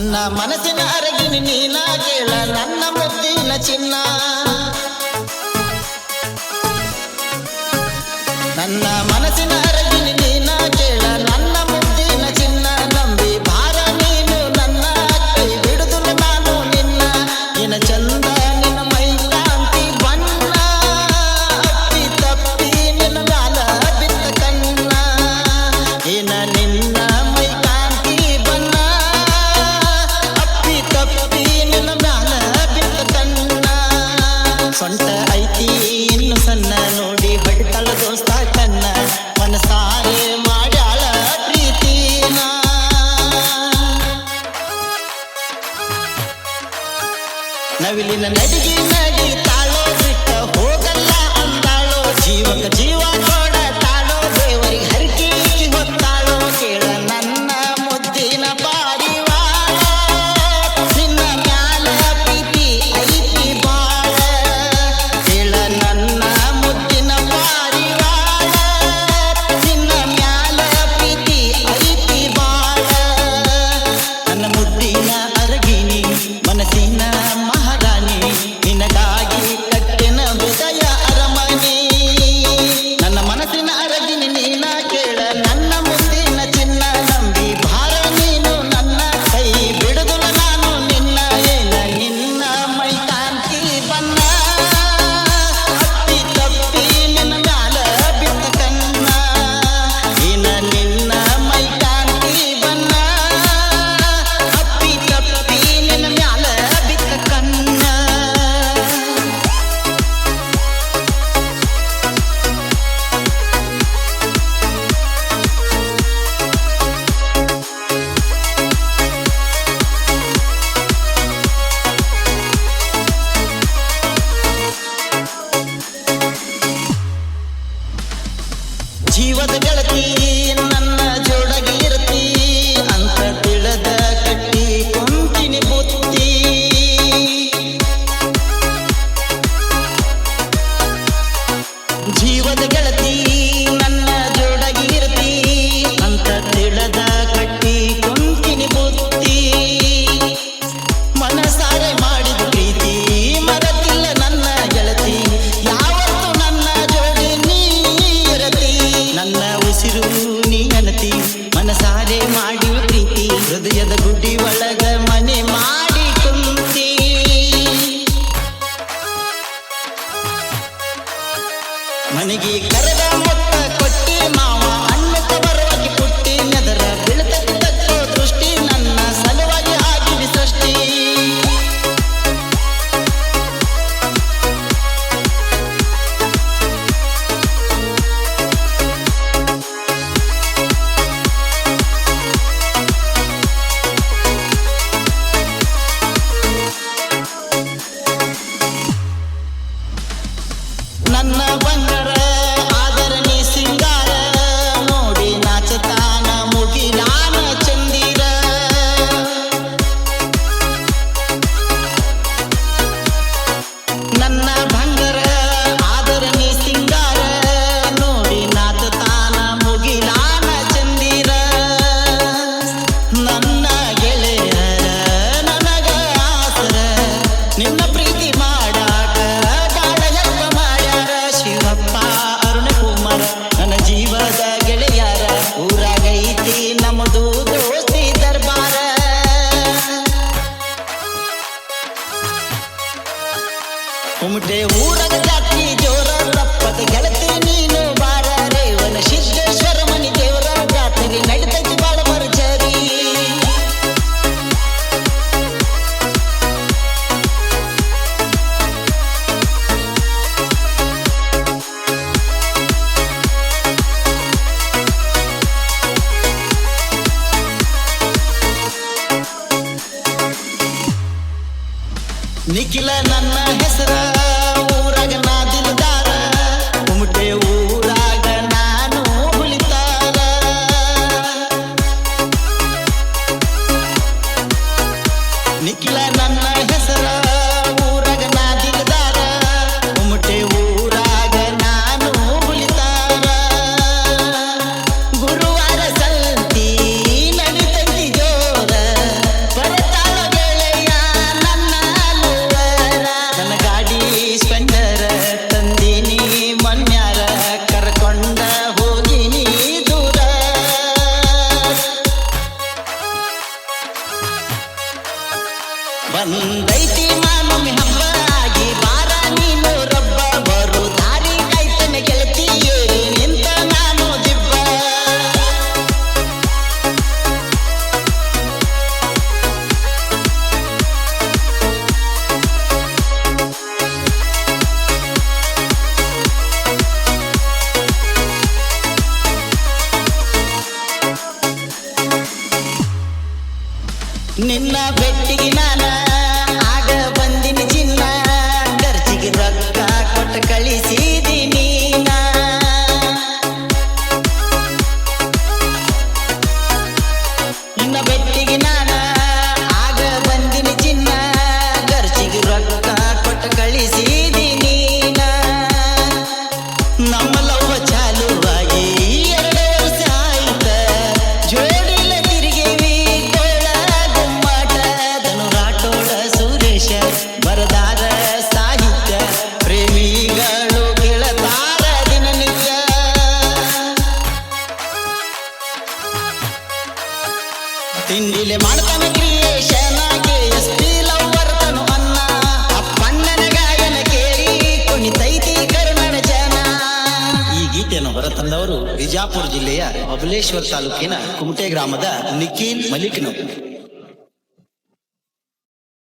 ನನ್ನ ಮನಸ್ಸಿನ ಅರಗಿನ ನೀನ ಕೇಳ ನನ್ನ ಮುದ್ದಿನ ಚಿನ್ನ. ನವಿಲಿನ ನಡಿಗೆ ನಡಿ ತಾಳೋ ಬಿಟ್ಟ ಹೋಗಲ್ಲ ಅಂತಾಳೋ ಜೀವಕ ಜೀವ ಕಿಲ ನನ್ನ ಹೆಸರ ಊರಾಗ ನಾ ದಿಲ್ದಾರ ಕುಮಟೆ ಊರಾಗ ನಾನು ಹುಲಿತಾರ. ನಿಖಿಲ ನನ್ನ ಹೆಸರ ಬಂದೈತಿ ಮಮ್ಮಿ ಹಮ್ಮ. ನಿನ್ನ ಬೆಟ್ಟಿಗೆ ನಾನಾ ಅವರು ಬಿಜಾಪುರ ಜಿಲ್ಲೆಯ ಬಬಲೇಶ್ವರ್ ತಾಲೂಕಿನ ಕುಮಟೆ ಗ್ರಾಮದ ನಿಖಿಲ್ ಮಲಿಕ್ನು